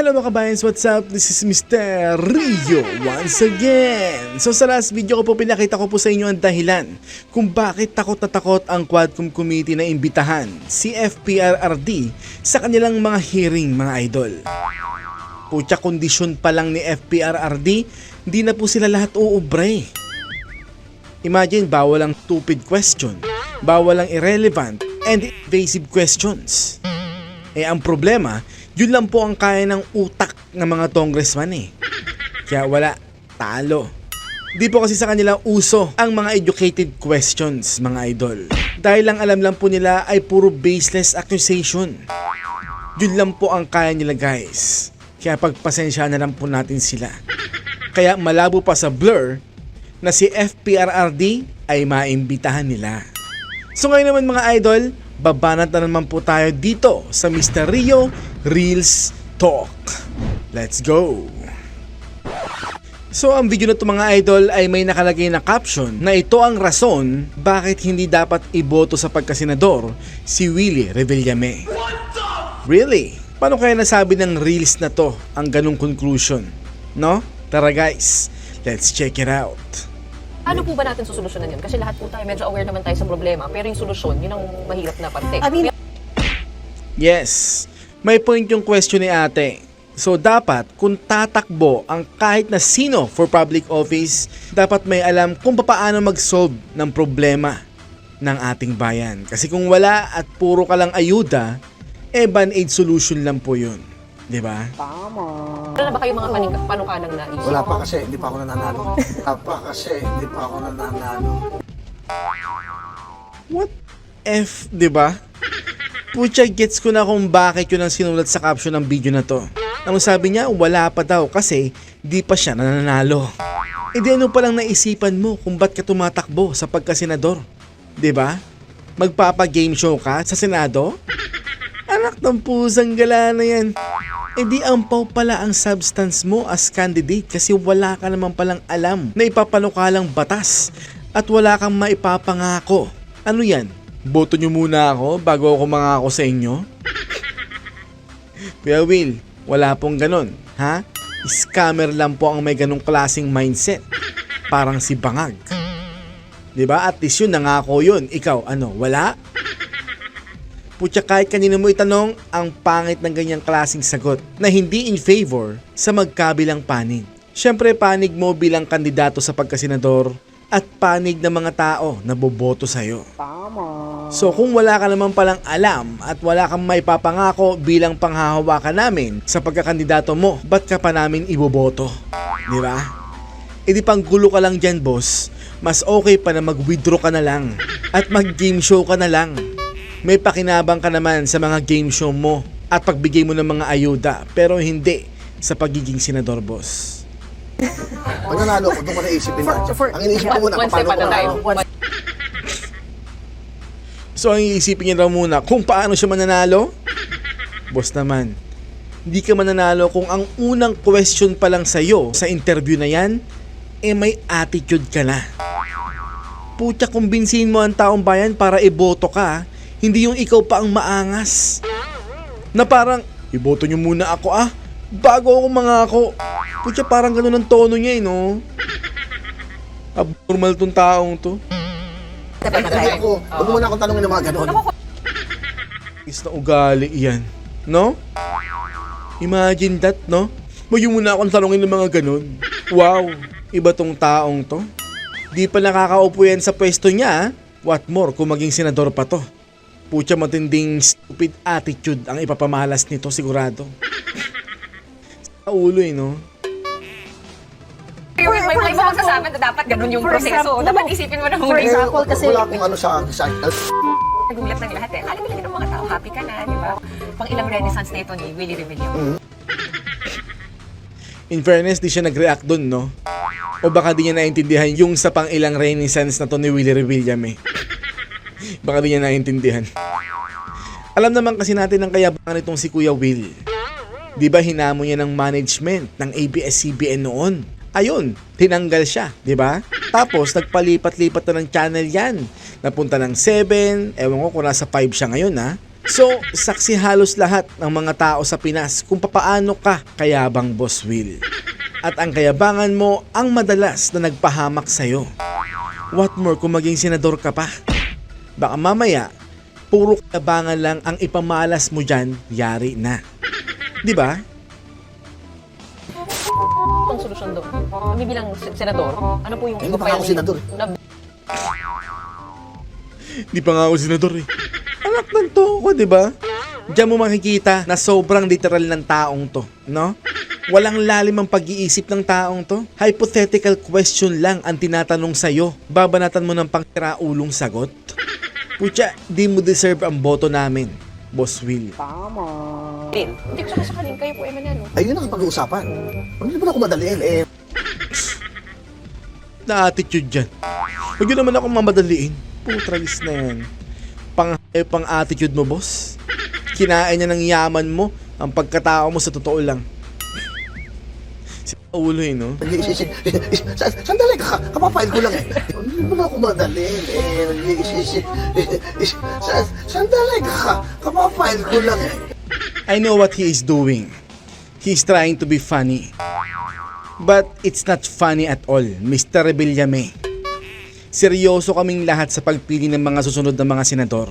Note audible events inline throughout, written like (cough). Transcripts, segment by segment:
Hello mga kabayans, what's up? This is Mr. Rio once again. So sa last video ko po pinakita ko po sa inyo ang dahilan kung bakit takot na takot ang Quadcom Committee na imbitahan si FPRRD sa kanilang mga hearing mga idol. Putya kondisyon pa lang ni FPRRD, hindi na po sila lahat uubre. Imagine, bawal ang stupid question, bawal ang irrelevant and invasive questions. Eh ang problema, yun lang po ang kaya ng utak ng mga congressman eh. Kaya wala, talo. Di po kasi sa kanila uso ang mga educated questions, mga idol. Dahil lang alam lang po nila ay puro baseless accusation. Yun lang po ang kaya nila guys. Kaya pagpasensya na lang po natin sila. Kaya malabo pa sa blur na si FPRRD ay maimbitahan nila. So ngayon naman mga idol, babanat na naman po tayo dito sa Mr. Rio Reels Talk. Let's go! So ang video na to mga idol ay may nakalagay na caption na ito ang rason bakit hindi dapat iboto sa pagkasenador si Willie Revillame. Really? Paano kaya nasabi ng Reels na to ang ganong conclusion? No? Tara guys, let's check it out. Ano po ba natin susolusyonan yun? Kasi lahat po tayo medyo aware naman tayo sa problema, pero yung solusyon, yun ang mahirap na parte. I mean, Yes, may point yung question ni ate. So dapat kung tatakbo ang kahit na sino for public office, dapat may alam kung paano mag-solve ng problema ng ating bayan. Kasi kung wala at puro ka lang ayuda, eh band-aid solution lang po yun. 'Di ba? Wala na ba kayo mga panig- panukanang naisip? Wala pa kasi, hindi pa ako nananalo. Wala pa kasi, hindi pa ako nananalo. What F, 'di ba? Pucha, gets ko na kung bakit yun ang sinulat sa caption ng video na to. Ang sabi niya, wala pa daw kasi di pa siya nananalo. E di ano palang naisipan mo kung ba't ka tumatakbo sa pagkasenador? ba? Magpapa-game show ka sa Senado? Anak ng pusang gala na yan. E di ampaw pala ang substance mo as candidate kasi wala ka naman palang alam na ipapanukalang batas at wala kang maipapangako. Ano yan? Boto nyo muna ako bago ako mangako sa inyo? (laughs) Kuya Will, wala pong ganon, ha? Scammer lang po ang may ganong klaseng mindset. Parang si Bangag. 'Di ba? At least yun, nangako yun. Ikaw, ano, wala? Putya kahit kanino mo itanong, ang pangit ng ganyang klaseng sagot na hindi in favor sa magkabilang panig. Siyempre panig mo bilang kandidato sa pagkasenador at panig ng mga tao na boboto sa'yo. So kung wala ka naman palang alam at wala kang may papangako bilang panghahawakan namin sa pagkakandidato mo, ba't ka pa namin iboboto? Di ba? E di pang gulo ka lang dyan boss, mas okay pa na mag-withdraw ka na lang at mag-game show ka na lang. May pakinabang ka naman sa mga game show mo at pagbigay mo ng mga ayuda pero hindi sa pagiging senador boss. Pag nanalo ko, doon ko naisipin na. For- Ang iniisip ko muna, one paano ko nanalo. So ang iisipin niya raw muna kung paano siya mananalo? Boss naman, hindi ka mananalo kung ang unang question pa lang sa'yo sa interview na yan, eh may attitude ka na. Putya, kumbinsihin mo ang taong bayan para iboto ka, hindi yung ikaw pa ang maangas. Na parang, iboto nyo muna ako ah, bago ako mangako. Putya, parang ganun ang tono niya eh, no? Abnormal tong taong to. Hindi ako, huwag mo muna akong tanongin ng mga ganon. is na ugali yan. No? Imagine that, no? Huwag yung muna akong tanongin ng mga ganun. Wow, iba tong taong to. Di pa nakakaupo yan sa pwesto niya, ah. What more kung maging senador pa to? Putya matinding stupid attitude ang ipapamalas nito sigurado. Ulo eh, no? May, may, may mga kasama na dapat ganun yung proseso. Dapat isipin mo na for huli. example, kasi- Wala akong ano sa, sa Nagulat ng lahat eh. Alam nila ng mga tao, happy ka na, di ba? Pang ilang renaissance na ito ni Willie Revillame. (laughs) In fairness, di siya nag-react dun, no? O baka di niya naintindihan yung sa pang ilang renaissance na to ni Willie Revillame. (laughs) baka di niya naintindihan. Alam naman kasi natin ang kayabangan nitong si Kuya Will. Di ba hinamo niya ng management ng ABS-CBN noon? Ayun, tinanggal siya, di ba? Tapos nagpalipat-lipat na ng channel yan. Napunta ng 7, ewan ko kung nasa 5 siya ngayon ha. So, saksi halos lahat ng mga tao sa Pinas kung papaano ka kayabang Boss Will. At ang kayabangan mo ang madalas na nagpahamak sa'yo. What more kung maging senador ka pa? Baka mamaya, puro kayabangan lang ang ipamalas mo dyan, yari na. Di ba? Ang solusyon doon. Kami bilang sen- senador, ano po yung Hindi pa nga ako senador. Na, Di pa nga ako senador eh. Anak ng toko, di ba? Diyan mo makikita na sobrang literal ng taong to, no? Walang lalim ang pag-iisip ng taong to. Hypothetical question lang ang tinatanong sa'yo. Babanatan mo ng pangtiraulong sagot? Pucha, di mo deserve ang boto namin, Boss Will. Din. Hindi ko sasakaling kayo po, Emiliano. Ayun ang pag-uusapan. Huwag niyo ba ako madaliin? Eh, Na attitude dyan. Huwag yun naman akong mamadaliin. Putragis na yan. Pang, eh, pang attitude mo, boss. Kinain niya ng yaman mo ang pagkatao mo sa totoo lang. Si ulo eh, no? Sandali ka, kapapile ko lang eh. Huwag niyo ba ako madaliin? Eh, Sandali ka, kapapile ko lang eh. I know what he is doing. He's trying to be funny. But it's not funny at all, Mr. Rebillame. Seryoso kaming lahat sa pagpili ng mga susunod na mga senador.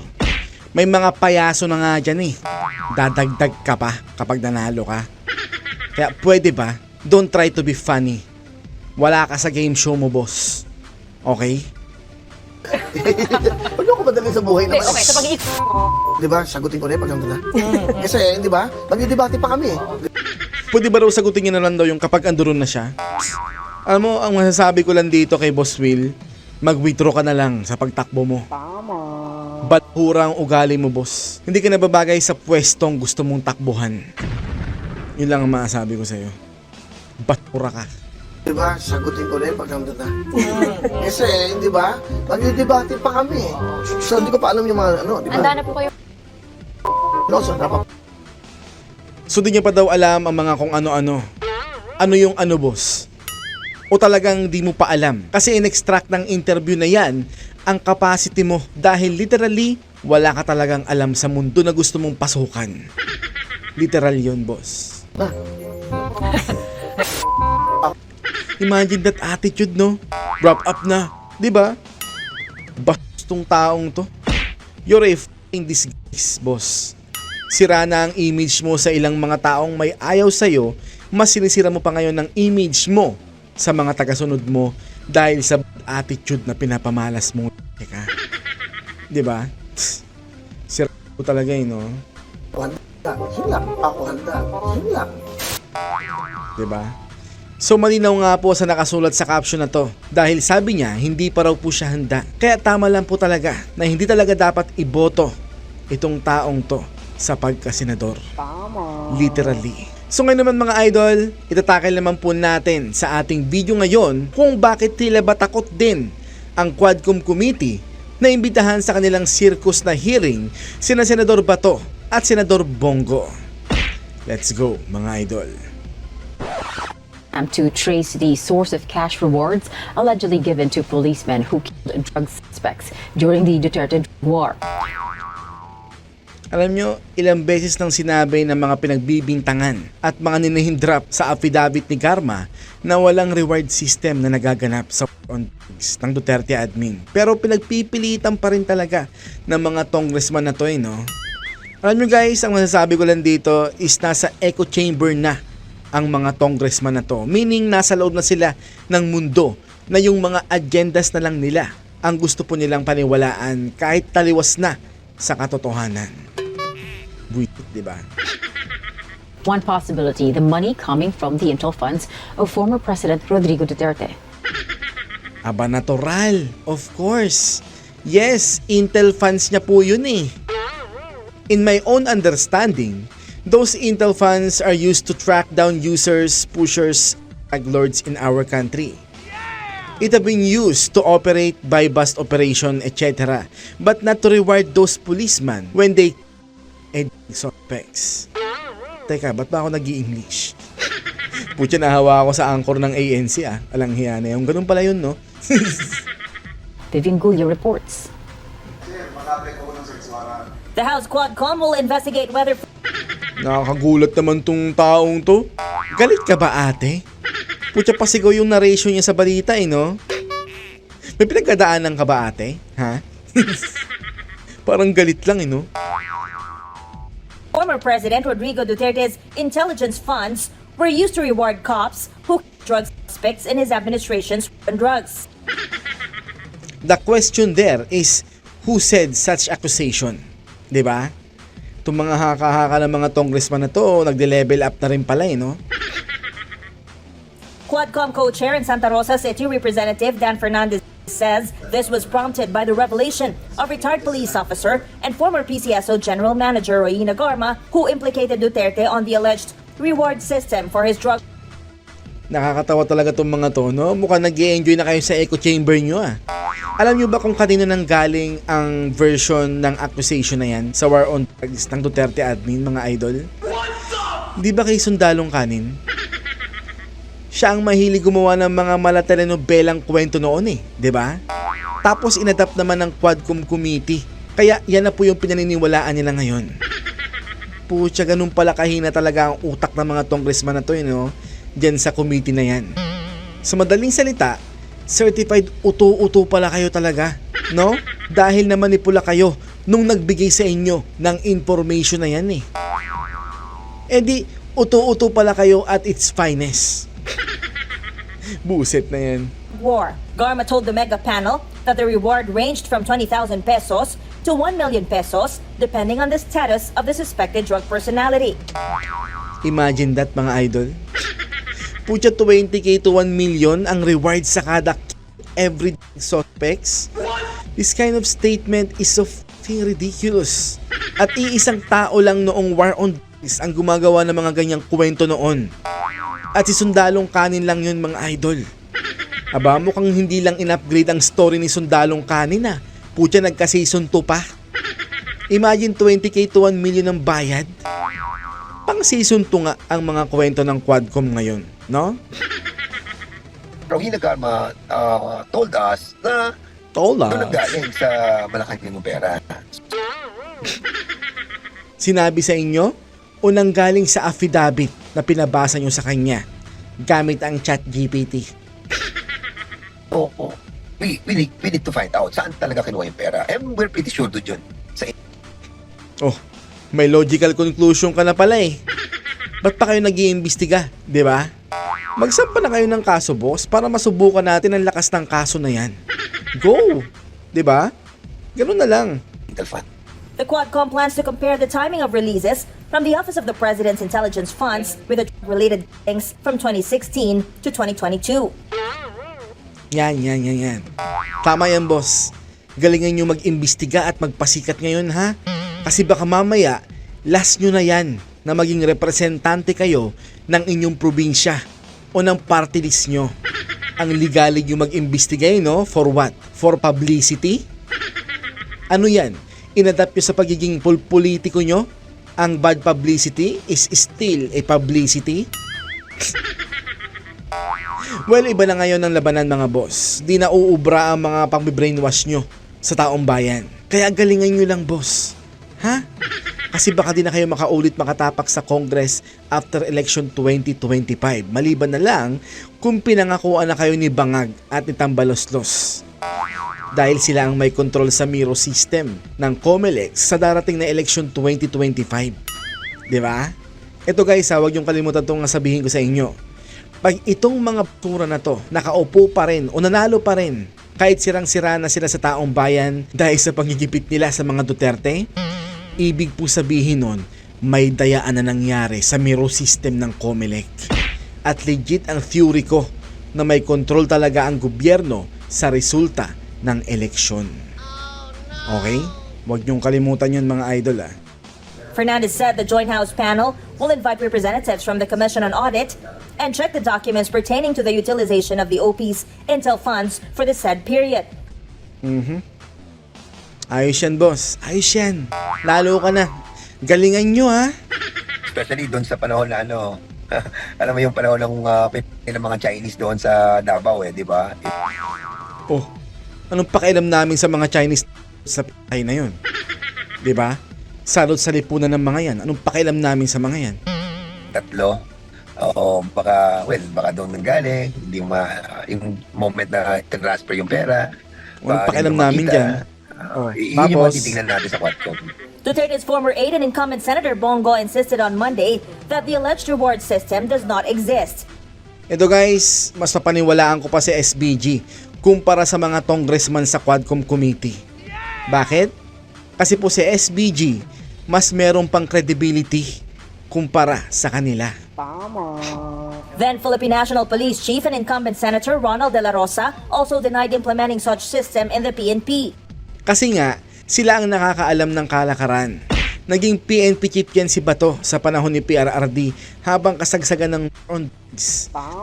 May mga payaso na nga dyan eh. Dadagdag ka pa kapag nanalo ka. Kaya pwede ba, don't try to be funny. Wala ka sa game show mo, boss. Okay? Madaliin (laughs) sa buhay naman. okay, sa pag-iisip. Di ba? Sagutin ko na yung pag na. Kasi, di ba? Magdidebate pa kami eh. Pwede ba raw sagutin niya na lang daw yung kapag andoon na siya? Alam mo, ang masasabi ko lang dito kay Boss Will, mag-withdraw ka na lang sa pagtakbo mo. Tama. Bathura ang ugali mo, boss. Hindi ka nababagay sa pwestong gusto mong takbuhan. Yun lang ang masasabi ko sa'yo. Bathura ka. Di ba? Sagutin ko yung pag nandun na. Kasi, di ba? Magdidebate pa kami. So, hindi ko pa alam yung mga ano, di ba? Handa na po kayo. No, so, dapat So di niya pa daw alam ang mga kung ano-ano. Ano yung ano, boss? O talagang di mo pa alam? Kasi in-extract ng interview na yan ang capacity mo dahil literally wala ka talagang alam sa mundo na gusto mong pasukan. Literal yon boss. na. (laughs) Imagine that attitude, no? Wrap up na. Di ba? Bastong taong to. You're a f***ing disgrace, boss. Sira na ang image mo sa ilang mga taong may ayaw sa'yo, mas sinisira mo pa ngayon ng image mo sa mga tagasunod mo dahil sa attitude na pinapamalas mo ka. Di ba? Sira mo talaga eh, no? Handa. Lang. Ako handa. Lang. 'di ba? So malinaw nga po sa nakasulat sa caption na to dahil sabi niya hindi pa raw po siya handa. Kaya tama lang po talaga na hindi talaga dapat iboto itong taong to sa pagkasenador. Literally. So ngayon naman mga idol, itatakil naman po natin sa ating video ngayon kung bakit tila ba takot din ang Quadcom Committee na imbitahan sa kanilang circus na hearing sina Senador Bato at Senador Bongo. Let's go mga idol. To trace the source of cash rewards allegedly given to policemen who killed drug suspects during the Duterte war. Alam nyo, ilang beses nang sinabi ng mga pinagbibintangan at mga ninihindrap sa affidavit ni Karma na walang reward system na nagaganap sa on drugs ng Duterte admin. Pero pinagpipilitan pa rin talaga ng mga congressman na to eh, no? Alam nyo guys, ang masasabi ko lang dito is nasa echo chamber na ang mga congressman na to. Meaning, nasa loob na sila ng mundo na yung mga agendas na lang nila ang gusto po nilang paniwalaan kahit taliwas na sa katotohanan. Buisit, di ba? One possibility the money coming from the intel funds of former President Rodrigo Duterte. Aba natural, of course. Yes, Intel funds niya po yun eh. In my own understanding, those Intel funds are used to track down users, pushers, drug lords in our country. It have been used to operate by bust operation, etc. But not to reward those policemen when they ed suspects. Teka, ba't ba ako nag english (laughs) Putya, nahawa ako sa anchor ng ANC ah. Alang hiya na yung ganun pala yun, no? (laughs) Vivian Gullia reports. The House Quadcom will investigate whether (laughs) Nakakagulat naman tong taong to. Galit ka ba ate? Putya pa sigaw yung narration niya sa balita eh, no? May pinagdadaanan ka ba ate? Ha? (laughs) Parang galit lang eh, no? former President Rodrigo Duterte's intelligence funds were used to reward cops who drug suspects in his administration's drugs. The question there is, who said such accusation? 'Di ba? Itong mga haka-haka ng mga congressman na to, nagde-level up na rin pala eh, no? Quadcom co-chair and Santa Rosa City Representative Dan Fernandez says this was prompted by the revelation of retired police officer and former PCSO General Manager Royina Garma who implicated Duterte on the alleged reward system for his drug Nakakatawa talaga tong mga to, no? Mukhang nag enjoy na kayo sa echo chamber nyo, ah. Alam nyo ba kung kanino nang galing ang version ng accusation na yan sa war on drugs ng Duterte admin, mga idol? Di ba kay Sundalong Kanin? Siya ang mahilig gumawa ng mga malatalenobelang kwento noon eh, di ba? Tapos inadapt naman ng Quadcom Committee. Kaya yan na po yung pinaniniwalaan nila ngayon. Pucha, ganun pala kahina talaga ang utak ng mga congressman na to, eh, no? Diyan sa committee na yan. Sa madaling salita, certified uto-uto pala kayo talaga, no? Dahil namanipula kayo nung nagbigay sa inyo ng information na yan eh. E di, uto-uto pala kayo at its finest. (laughs) Buset na yan. war. Garma told the mega panel that the reward ranged from 20,000 pesos to 1 million pesos depending on the status of the suspected drug personality. Imagine that mga idol. (laughs) Pucha 20k to 1 million ang reward sa kada every suspects. This kind of statement is so fucking ridiculous. At iisang tao lang noong war on drugs ang gumagawa ng mga ganyang kwento noon. At si Sundalong Kanin lang yun mga idol. Aba, mukhang hindi lang in-upgrade ang story ni Sundalong Kanin ah. Pucha nagka-season 2 pa. Imagine 20k to 1 million ang bayad pang season 2 nga ang mga kwento ng Quadcom ngayon, no? Rohina Garma uh, told us na Tola. doon nanggaling sa Malacanang yung pera. Sinabi sa inyo o nanggaling sa affidavit na pinabasa nyo sa kanya gamit ang chat GPT. Oo. We, we, need, we need to find out saan talaga kinuha yung pera. And we're pretty sure doon yun. Sa Oh, may logical conclusion ka na pala eh. Ba't pa kayo nag iimbestiga di ba? Magsampa na kayo ng kaso, boss, para masubukan natin ang lakas ng kaso na yan. Go! Di ba? Ganun na lang. Fund. The Quadcom plans to compare the timing of releases from the Office of the President's Intelligence Funds with the related things from 2016 to 2022. Yan, yan, yan, yan. Tama yan, boss. Galingan nyo mag-imbestiga at magpasikat ngayon, ha? Kasi baka mamaya, last nyo na yan na maging representante kayo ng inyong probinsya o ng party list nyo. Ang ligalig yung mag-imbestiga, eh, no? For what? For publicity? Ano yan? Inadapt nyo sa pagiging pol- politiko nyo? Ang bad publicity is still a publicity? Well, iba na ngayon ang labanan mga boss. Di na uubra ang mga pang-brainwash nyo sa taong bayan. Kaya galingan nyo lang boss. Ha? Kasi baka di na kayo makaulit makatapak sa Congress after election 2025. Maliban na lang kung pinangakuan na kayo ni Bangag at ni Tambaloslos. Dahil sila ang may control sa Miro system ng COMELEC sa darating na election 2025. Di ba? Ito guys, ha, huwag yung kalimutan itong sabihin ko sa inyo. Pag itong mga pura na to, nakaupo pa rin o nanalo pa rin, kahit sirang-sira na sila sa taong bayan dahil sa pangigipit nila sa mga Duterte, ibig po sabihin nun, may dayaan na nangyari sa Miro system ng COMELEC. At legit ang theory ko na may control talaga ang gobyerno sa resulta ng eleksyon. Okay? Huwag niyong kalimutan yun mga idol ah. Fernandez said the Joint House panel will invite representatives from the Commission on Audit and check the documents pertaining to the utilization of the OP's Intel funds for the said period. Ayos yan boss, ayos yan. Lalo ka na. Galingan nyo ha. Especially doon sa panahon na ano, (laughs) alam mo yung panahon ng uh, ng mga Chinese doon sa Davao eh, di ba? Oh, anong pakialam namin sa mga Chinese sa patay na yun? 'Di ba? salot sa lipunan ng mga yan. Anong pakialam namin sa mga yan? tatlo. Oo, baka, well, baka doon nanggaling, hindi ma, yung moment na transfer yung pera. Baka pakialam namin dyan. Oh, yun yung tapos- titignan natin sa Quadcom. Duterte's former aide and incumbent Senator Bongo insisted on Monday that the alleged reward system does not exist. Ito guys, mas papaniwalaan ko pa si SBG kumpara sa mga congressman sa Quadcom Committee. Bakit? Kasi po si SBG mas meron pang credibility kumpara sa kanila. Then Philippine National Police Chief and incumbent Senator Ronald De La Rosa also denied implementing such system in the PNP. Kasi nga, sila ang nakakaalam ng kalakaran. Naging PNP chief yan si Bato sa panahon ni PRRD habang kasagsagan ng on.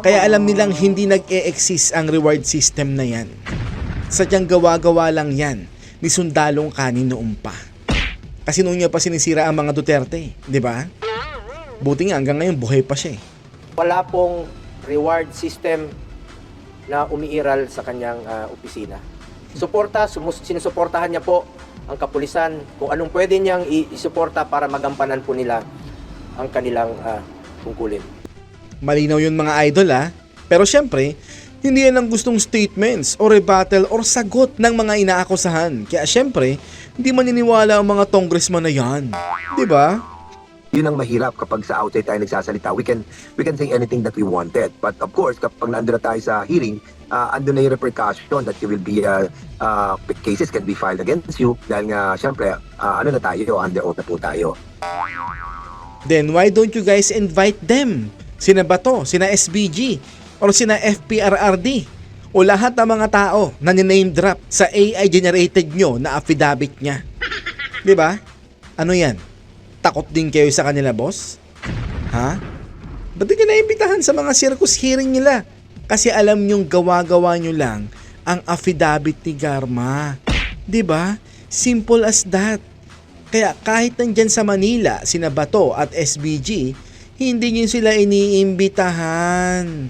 Kaya alam nilang hindi nag-e-exist ang reward system na yan. Sadyang gawa-gawa lang yan ni sundalong kanin noong pa. Kasi noon niya pa sinisira ang mga Duterte, di ba? Buti nga hanggang ngayon buhay pa siya eh. wala pong reward system na umiiral sa kanyang ah, opisina. Suporta, sumus- sinusuportahan niya po ang kapulisan kung anong pwede niyang isuporta para magampanan po nila ang kanilang ah, tungkulin. Malinaw yun mga idol ha. Pero syempre, hindi yan ang gustong statements o rebuttal or sagot ng mga inaakusahan. Kaya syempre, hindi maniniwala ang mga congressman na yan. Ba? Yun ang mahirap kapag sa outside tayo nagsasalita. We can, we can say anything that we wanted. But of course, kapag nandun na tayo sa hearing, uh, andun na yung repercussion that you will be, uh, uh, cases can be filed against you. Dahil nga, syempre, uh, ano na tayo, under oath na po tayo. Then why don't you guys invite them? Sina Bato, sina SBG, or sina FPRRD? O lahat ng mga tao na name drop sa AI generated nyo na affidavit niya. Di ba? Ano yan? Takot din kayo sa kanila, boss? Ha? Ba't ka naimbitahan sa mga circus hearing nila? Kasi alam nyong gawa-gawa nyo lang ang affidavit ni Garma. ba? Simple as that. Kaya kahit nandyan sa Manila, sina Bato at SBG, hindi nyo sila iniimbitahan.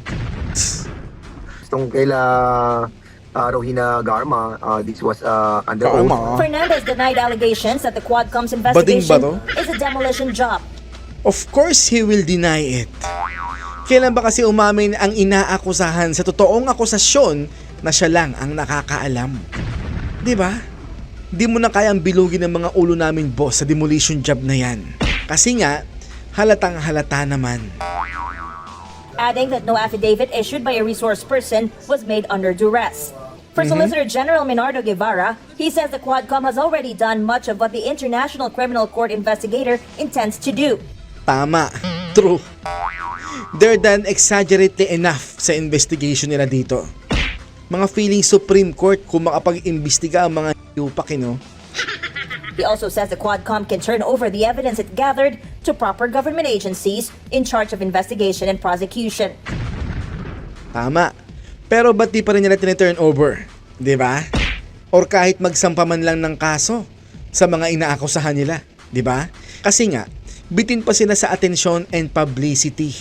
Itong kaila uh, Rohina Garma, uh, this was uh, under oath. Garma? Fernandez denied allegations that the Quadcom's investigation ba is a demolition job. Of course, he will deny it. Kailan ba kasi umamin ang inaakusahan sa totoong akusasyon na siya lang ang nakakaalam? 'Di ba? Di mo na kayang bilugin ng mga ulo namin boss sa demolition job na yan. Kasi nga, halatang halata naman. adding that no affidavit issued by a resource person was made under duress. For Solicitor General Minardo Guevara, he says the Quadcom has already done much of what the International Criminal Court investigator intends to do. Tama. True. They're done exaggerately enough sa investigation nila dito. Mga feeling Supreme Court kung makapag-imbestiga ang mga yupak, no? He also says the Quadcom can turn over the evidence it gathered to proper government agencies in charge of investigation and prosecution. Tama. Pero ba't di pa rin nila tiniturn over? ba? Or kahit magsampa man lang ng kaso sa mga inaakusahan nila. ba? Kasi nga, bitin pa sila sa atensyon and publicity.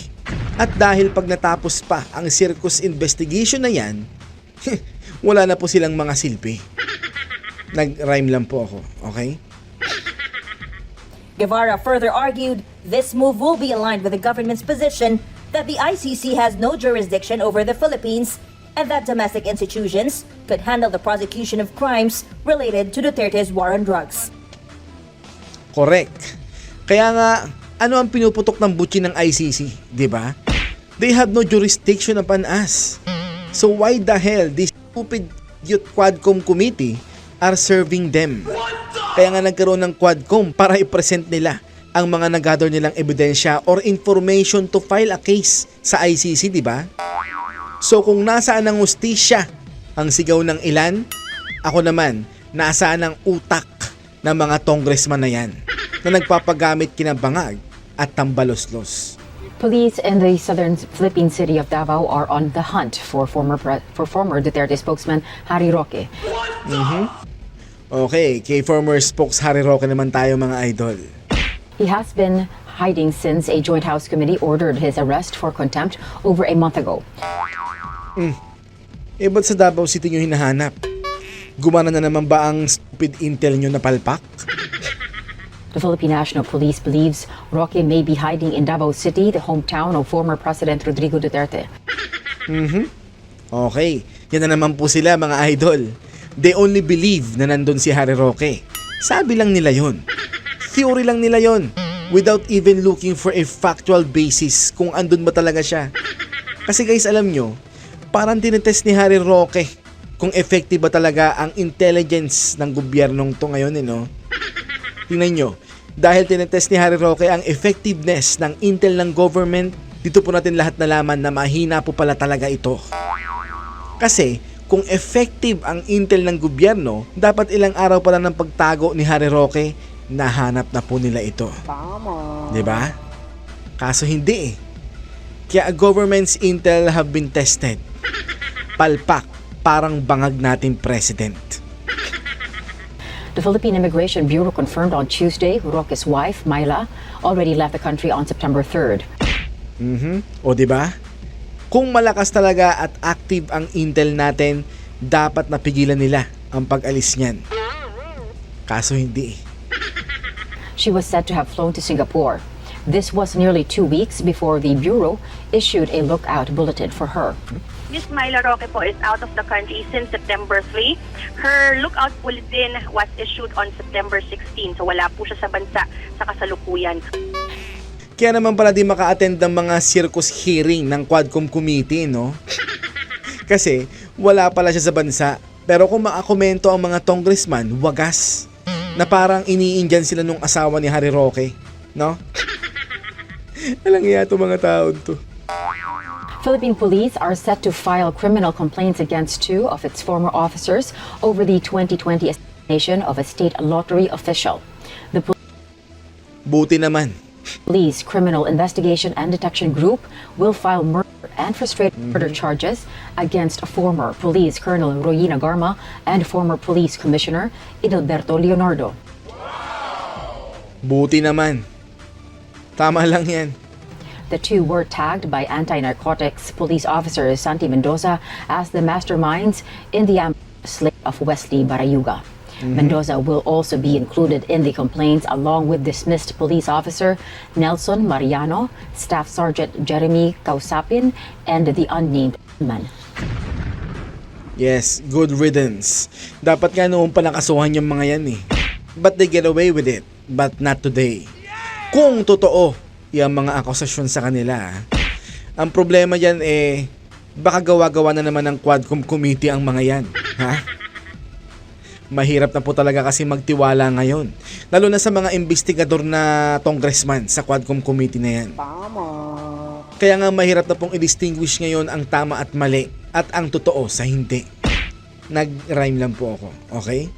At dahil pag natapos pa ang circus investigation na yan, (laughs) wala na po silang mga silbi. Nag-rhyme lang po ako, okay? Guevara further argued this move will be aligned with the government's position that the ICC has no jurisdiction over the Philippines and that domestic institutions could handle the prosecution of crimes related to Duterte's war on drugs. Correct. Kaya nga, ano ang pinuputok ng butchi ng ICC, di ba? They have no jurisdiction upon us. So why the hell this stupid youth Quadcom committee are serving them? Kaya nga nagkaroon ng Quadcom para i-present nila ang mga nagather nilang ebidensya or information to file a case sa ICC, di ba? So kung nasaan ang ustisya ang sigaw ng ilan, ako naman, nasaan ang utak ng mga congressman na yan na nagpapagamit kinabangag at tambaloslos. Police in the southern Philippine city of Davao are on the hunt for former for former Duterte spokesman Harry Roque. Okay, kay former spokes Harry Roque naman tayo mga idol. He has been hiding since a joint house committee ordered his arrest for contempt over a month ago. Eh ba't sa Davao City nyo hinahanap? Gumana na naman ba ang stupid intel nyo na palpak? (laughs) The Philippine National Police believes Roque may be hiding in Davao City, the hometown of former President Rodrigo Duterte. Okay, yan na naman po sila mga idol. They only believe na nandun si Harry Roque. Sabi lang nila yon. Theory lang nila yon. Without even looking for a factual basis kung andun ba talaga siya. Kasi guys, alam nyo, parang tinetest ni Harry Roque kung effective ba talaga ang intelligence ng gobyernong to ngayon, eh, no? Tingnan nyo, dahil tinetest ni Harry Roque ang effectiveness ng intel ng government, dito po natin lahat nalaman na mahina po pala talaga ito. Kasi kung effective ang intel ng gobyerno, dapat ilang araw pa lang ng pagtago ni Harry Roque, nahanap na po nila ito. Tama. 'Di ba? Kaso hindi eh. Kaya government's intel have been tested. Palpak, parang bangag natin president. The Philippine Immigration Bureau confirmed on Tuesday Roque's wife, Myla, already left the country on September 3rd. Mhm. O 'di ba? Kung malakas talaga at active ang intel natin, dapat napigilan nila ang pag-alis niyan. Kaso hindi. eh. She was said to have flown to Singapore. This was nearly two weeks before the Bureau issued a lookout bulletin for her. Miss Myla Roque po is out of the country since September 3. Her lookout bulletin was issued on September 16, so wala po siya sa bansa sa kasalukuyan. Kaya naman pala di maka-attend ng mga circus hearing ng Quadcom Committee, no? (laughs) Kasi wala pala siya sa bansa. Pero kung makakomento ang mga congressman, wagas. Na parang iniindyan sila nung asawa ni Harry Roque, no? (laughs) Alang iya itong mga tao to. Philippine police are set to file criminal complaints against two of its former officers over the 2020 assassination of a state lottery official. The Buti naman. Police Criminal Investigation and Detection Group will file murder and frustrated mm-hmm. murder charges against former Police Colonel Royina Garma and former Police Commissioner Idalberto Leonardo. Buti naman. Tama lang yan. The two were tagged by anti-narcotics police officer Santi Mendoza as the masterminds in the slate of Wesley Barayuga. Mendoza will also be included in the complaints along with dismissed police officer Nelson Mariano, Staff Sergeant Jeremy Kausapin, and the unnamed man. Yes, good riddance. Dapat nga noon pa nakasuhan yung mga yan eh. But they get away with it, but not today. Kung totoo yung mga akusasyon sa kanila. Ang problema yan eh, baka gawa-gawa na naman ng Quadcom Committee ang mga yan. Ha? Mahirap na po talaga kasi magtiwala ngayon. Lalo na sa mga investigador na congressman sa Quadcom Committee na yan. Kaya nga mahirap na pong i-distinguish ngayon ang tama at mali at ang totoo sa hindi. Nag-rhyme lang po ako, okay?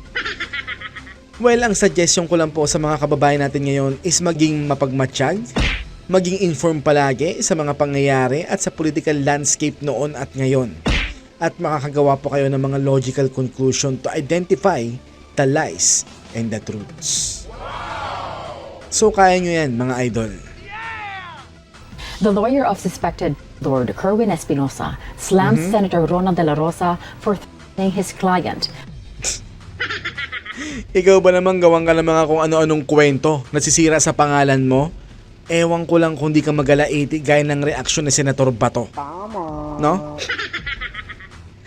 Well, ang suggestion ko lang po sa mga kababayan natin ngayon is maging mapagmatsyag, maging informed palagi sa mga pangyayari at sa political landscape noon at ngayon. At makakagawa po kayo ng mga logical conclusion to identify the lies and the truths. So kaya nyo yan mga idol. The lawyer of suspected Lord Kerwin Espinosa slammed Senator Ronald De La Rosa for threatening his client. (laughs) Ikaw ba naman gawang ka ng mga kung ano-anong kwento nasisira sa pangalan mo? Ewan ko lang kung di ka magalaiti gaya ng reaksyon ni Senator Bato. Tama. No? (laughs)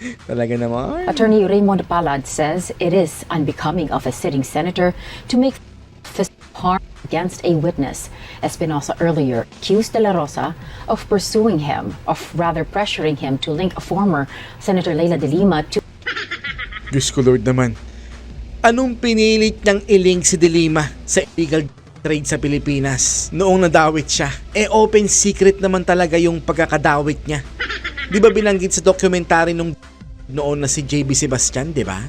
(laughs) Talaga naman. Attorney Raymond Palad says it is unbecoming of a sitting senator to make harm against a witness. Espinosa earlier accused De La Rosa of pursuing him, of rather pressuring him to link former Senator Leila de Lima to Diyos ko Lord naman. Anong pinilit niyang iling si Delima sa illegal trade sa Pilipinas noong nadawit siya? Eh open secret naman talaga yung pagkakadawit niya. Di ba binanggit sa documentary nung noon na si JB Sebastian, di ba?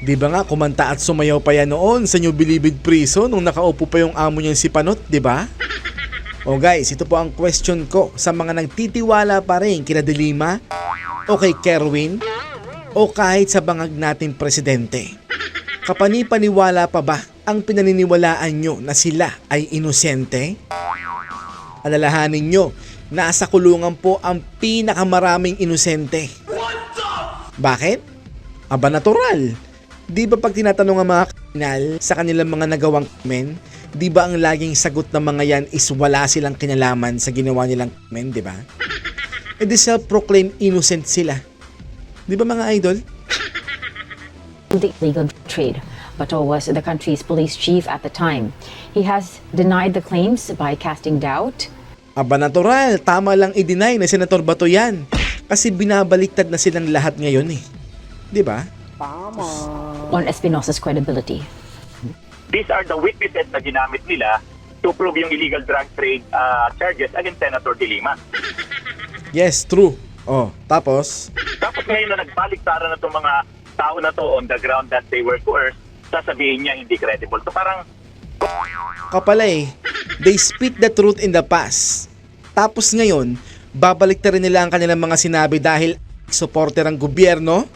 Di ba nga kumanta at sumayaw pa yan noon sa New Bilibid Prison nung nakaupo pa yung amo niyang si Panot, di ba? O guys, ito po ang question ko sa mga nagtitiwala pa rin kina Delima o kay Kerwin o kahit sa bangag nating presidente. Kapani-paniwala pa ba ang pinaniniwalaan nyo na sila ay inosente? Alalahanin nyo, nasa kulungan po ang pinakamaraming inosente. Bakit? Aba natural. Di ba pag tinatanong ang mga kriminal sa kanilang mga nagawang men, Di ba ang laging sagot ng mga yan is wala silang kinalaman sa ginawa nilang men, di ba? E di self-proclaimed innocent sila. Di ba mga idol? the illegal trade. Bato was the country's police chief at the time. He has denied the claims by casting doubt Aba natural, tama lang i-deny na Senator Bato yan. Kasi binabaliktad na silang lahat ngayon eh. Di ba? on Espinosa's credibility. these are the witnesses na ginamit nila to prove yung illegal drug trade uh, charges against Senator De Lima. Yes, true. Oh, tapos, Tapos ngayon na nagbaliktaran na itong mga tao na to on the ground that they were coerced, sasabihin niya hindi credible. So parang kapala eh, they speak the truth in the past. Tapos ngayon, babalik rin nila ang kanilang mga sinabi dahil supporter ang gobyerno?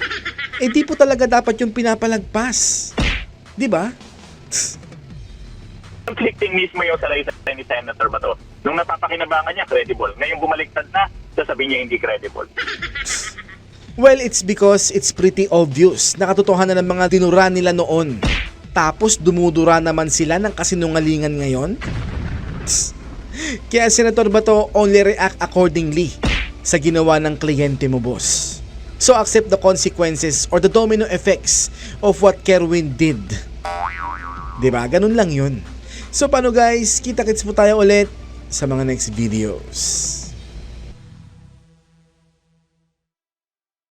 Eh di po talaga dapat yung pinapalagpas. Di ba? conflicting mismo yung salaysay ni Senator Bato. Nung napapakinabangan niya, credible. Ngayon bumaliktad na, sasabihin niya hindi credible. Well, it's because it's pretty obvious na katotohanan ng mga dinura nila noon. Tapos dumudura naman sila ng kasinungalingan ngayon? Tss. Kaya Senator Bato only react accordingly sa ginawa ng kliyente mo, boss. So accept the consequences or the domino effects of what Kerwin did. 'Di ba? Ganun lang 'yun. So paano guys? Kita-kits po tayo ulit sa mga next videos.